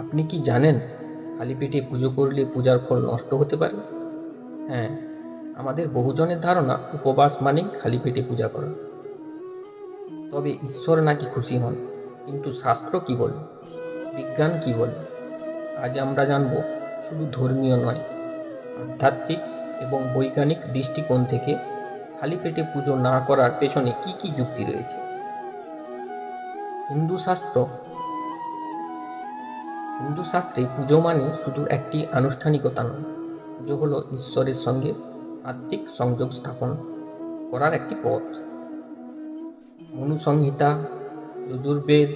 আপনি কি জানেন খালি পেটে পুজো করলে পূজার ফল নষ্ট হতে পারে? হ্যাঁ আমাদের বহুজনের ধারণা উপবাস মানেই খালি পেটে পূজা করা। তবে ঈশ্বর নাকি খুশি হন, কিন্তু শাস্ত্র কি বলে? বিজ্ঞান কি বলে? আজ আমরা জানব শুধু ধর্মীয় নয়, আধ্যাত্মিক এবং বৈজ্ঞানিক দৃষ্টিকোণ থেকে খালি পেটে পুজো না করার পেছনে কি কি যুক্তি রয়েছে? হিন্দু শাস্ত্র হিন্দু শাস্ত্রে পুজো মানে শুধু একটি আনুষ্ঠানিকতা নয়। পুজো হলো ঈশ্বরের সঙ্গে আত্মিক সংযোগ স্থাপন করার একটি পথ। মনুসংহিতা যজুর্বেদ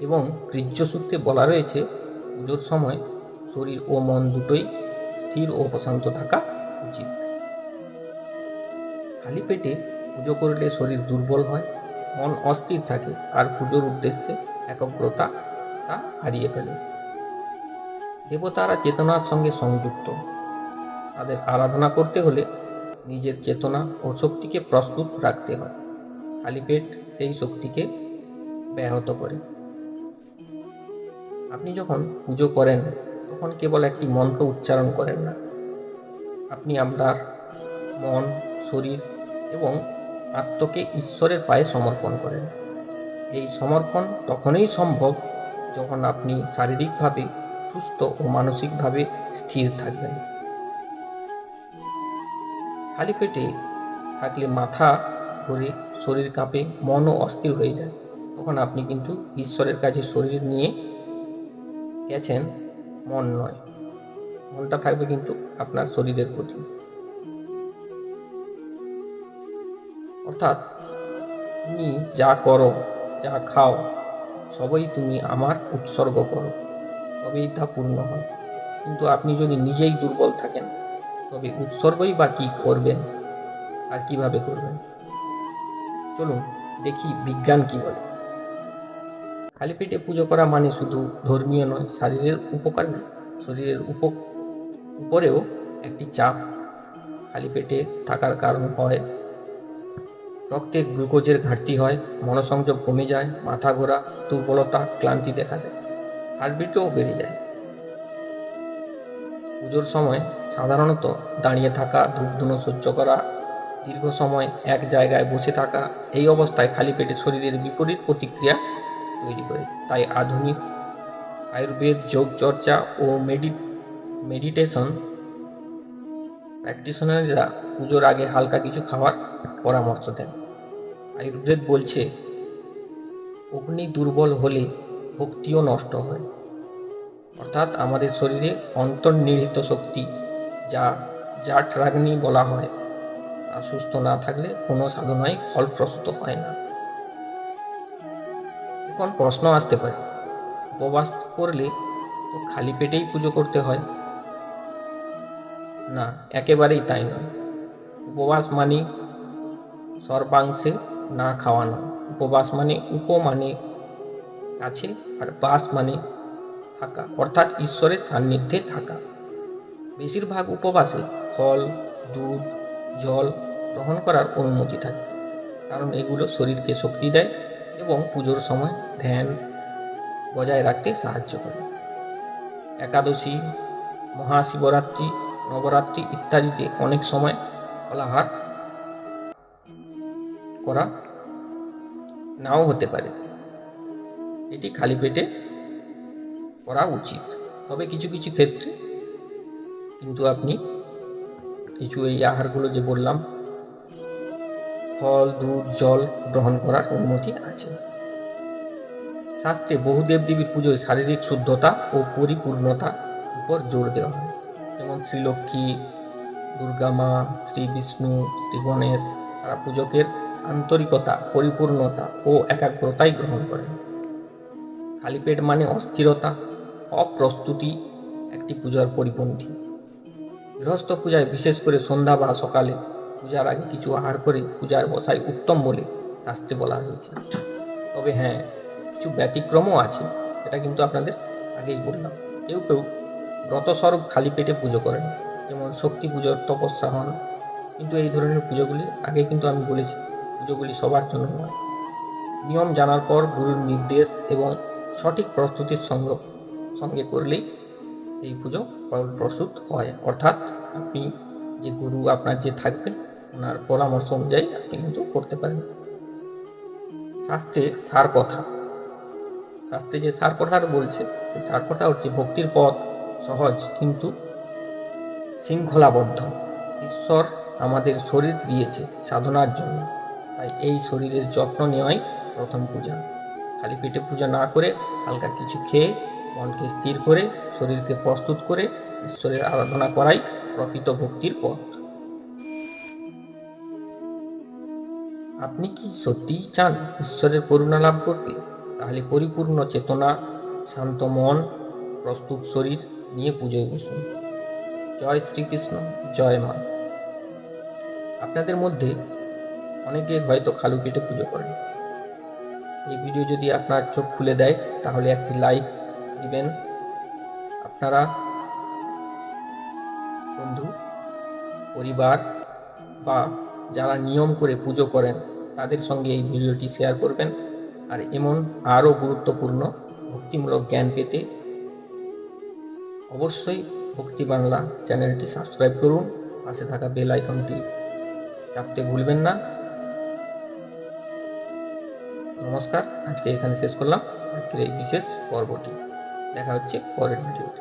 এবং বীর্যসূত্রে বলা রয়েছে, পুজোর সময় শরীর ও মন দুটোই স্থির ও প্রশান্ত থাকা উচিত। খালি পেটে পুজো করলে শরীর দুর্বল হয়, মন অস্থির থাকে আর পুজোর উদ্দেশ্যে একগ্রতা তা হারিয়ে ফেলে। দেবতারা চেতনার সঙ্গে সংযুক্ত। তাদের আরাধনা করতে হলে নিজের চেতনা ও শক্তিকে প্রস্তুত রাখতে হয়। খালি পেট সেই শক্তিকে ব্যাহত করে। আপনি যখন পুজো করেন, তখন কেবল একটি মন্ত্র উচ্চারণ করেন না। আপনি আপনার মন, শরীর এবং আত্মকে ঈশ্বরের পায়ে সমর্পণ করেন। এই সমর্পণ তখনই সম্ভব যখন আপনি শারীরিকভাবে সুস্থ ও মানসিকভাবে স্থির থাকবেন। খালি পেটে থাকলে মাথা ঘুরে শরীর কাঁপে, মনও অস্থির হয়ে যায়। তখন আপনি কিন্তু ঈশ্বরের কাছে শরীর নিয়ে গেছেন, মন নয়। মনটা থাকবে কিন্তু আপনার শরীরের প্রতি। অর্থাৎ তুমি যা করো, যা খাও, সবই তুমি আমার উৎসর্গ করো। তবেই তা পূর্ণ হয়। কিন্তু আপনি যদি নিজেই দুর্বল থাকেন, তবে উৎসর্গই বা কী করবেন আর কীভাবে করবেন? চলুন দেখি বিজ্ঞান কি বলে। খালি পেটে পুজো করা মানে শুধু ধর্মীয় নয়, শরীরের উপকার নয় শরীরের উপ উপরেও একটি চাপ খালি পেটে থাকার কারণ হয়। রক্তে গ্লুকোজের ঘাটতি হয়, মনসংযোগ কমে যায়, মাথা ঘোরা, দুর্বলতা, ক্লান্তি দেখা দেয়। হার্টবিটও বেড়ে যায়। পুজোর সময় সাধারণত দাঁড়িয়ে থাকা, ধূপধুনো সহ্য করা, দীর্ঘ সময় এক জায়গায় বসে থাকা, এই অবস্থায় খালি পেটে শরীরের বিপরীত প্রতিক্রিয়া তৈরি করে। তাই আধুনিক আয়ুর্বেদ যোগ চর্চা ও মেডি মেডিটেশন প্র্যাকটিশনাররা পুজোর আগে হালকা কিছু খাওয়ার পরামর্শ দেন। আয়ুর্বেদ বলছে, অগ্নি দুর্বল হলে ভক্তিও নষ্ট হয়। অর্থাৎ আমাদের শরীরে অন্তর্নিহিত শক্তি, যা জাট রাগ্নি বলা হয়, তা সুস্থ না থাকলে কোনো সাধনাই ফলপ্রসূত হয় না। এখন প্রশ্ন আসতে পারে, উপবাস করলে তো খালি পেটেই পুজো করতে হয়? না, একেবারেই তাই নয়। উপবাস মানে সর্বাংশে না খাওয়ানো। উপবাস মানে উপ মানে কাছে আর বাস মানে থাকা, অর্থাৎ ঈশ্বরের সান্নিধ্যে থাকা। বেশিরভাগ উপবাসে ফল, দুধ, জল গ্রহণ করার অনুমতি থাকে, কারণ এগুলো শরীরকে শক্তি দেয় এবং পুজোর সময় ধ্যান বজায় রাখতে সাহায্য করে। একাদশী, মহাশিবরাত্রি, নবরাত্রি ইত্যাদিতে অনেক সময় ফলাহার করা নাও হতে পারে। এটি খালি পেটে করা উচিত। তবে কিছু কিছু ক্ষেত্রে কিন্তু আপনি কিছু এই আহারগুলো যে বললাম, ফল, দুধ, জল গ্রহণ করার অনুমতি আছে। শাস্ত্রে বহু দেবদেবীর পুজোয় শারীরিক শুদ্ধতা ও পরিপূর্ণতা উপর জোর দেওয়া হয়। যেমন শ্রীলক্ষ্মী, দুর্গা মা, শ্রী বিষ্ণু, শ্রী গণেশ, তারা পূজকের আন্তরিকতা, পরিপূর্ণতা ও একাগ্রতাই গ্রহণ করেন। খালি পেট মানে অস্থিরতা, অপ্রস্তুতি, একটি পূজার পরিপন্থী। গৃহস্থ পূজায় বিশেষ করে সন্ধ্যা বা সকালে পূজার আগে কিছু আহার করে পূজার বসাই উত্তম বলে শাস্ত্রে বলা হয়েছে। তবে হ্যাঁ কিছু ব্যতিক্রমও আছে, সেটা কিন্তু আপনাদের আগেই বললাম। কেউ কেউ ব্রতস্বরূপ খালি পেটে পুজো করেন, যেমন শক্তি পুজোর তপস্যা হন। কিন্তু এই ধরনের পুজোগুলি আগে কিন্তু আমি বলেছি, পুজোগুলি সবার জন্য নয়। নিয়ম জানার পর গুরুর নির্দেশ এবং সঠিক প্রস্তুতির সঙ্গে সঙ্গে করলেই এই পুজো ফল প্রসূত হয়। অর্থাৎ আপনি যে গুরু আপনার যে থাকবেন, ওনার পরামর্শ অনুযায়ী আপনি কিন্তু করতে পারেন। শাস্ত্রে সার কথা শাস্ত্রে যে সার কথা বলছে, সেই সার কথা হচ্ছে ভক্তির পথ সহজ কিন্তু শৃঙ্খলাবদ্ধ। ঈশ্বর আমাদের শরীর দিয়েছে সাধনার জন্য। তাই এই শরীরের যত্ন নেওয়াই প্রথম পূজা। খালি পেটে পূজা না করে হালকা কিছু খেয়ে মনকে স্থির করে, শরীরকে প্রস্তুত করে ঈশ্বরের আরাধনা করাই প্রকৃত ভক্তির পথ। আপনি কি সত্যিই চান ঈশ্বরের করুণা লাভ করতে? তাহলে পরিপূর্ণ চেতনা, শান্ত মন, প্রস্তুত শরীর নিয়ে পুজোয় বসুন। জয় শ্রীকৃষ্ণ, জয় মা। আপনাদের মধ্যে অনেকে হয়তো খালু পেটে পুজো করেন। এই ভিডিও যদি আপনার চোখ খুলে দেয়, তাহলে একটি লাইক দিবেন। আপনারা, বন্ধু, পরিবার বা যারা নিয়ম করে পুজো করেন, তাদের সঙ্গে এই ভিডিওটি শেয়ার করবেন। আর এমন আরও গুরুত্বপূর্ণ, ভক্তিমূলক জ্ঞান পেতে অবশ্যই ভক্তি বাংলা চ্যানেলটি সাবস্ক্রাইব করুন। পাশে থাকা বেল আইকনটি চাপতে ভুলবেন না। নমস্কার আজকে এখানে শেষ করলাম। আজকের এই বিশেষ পর্বটি। দেখা হচ্ছে পরের ভিডিওতে।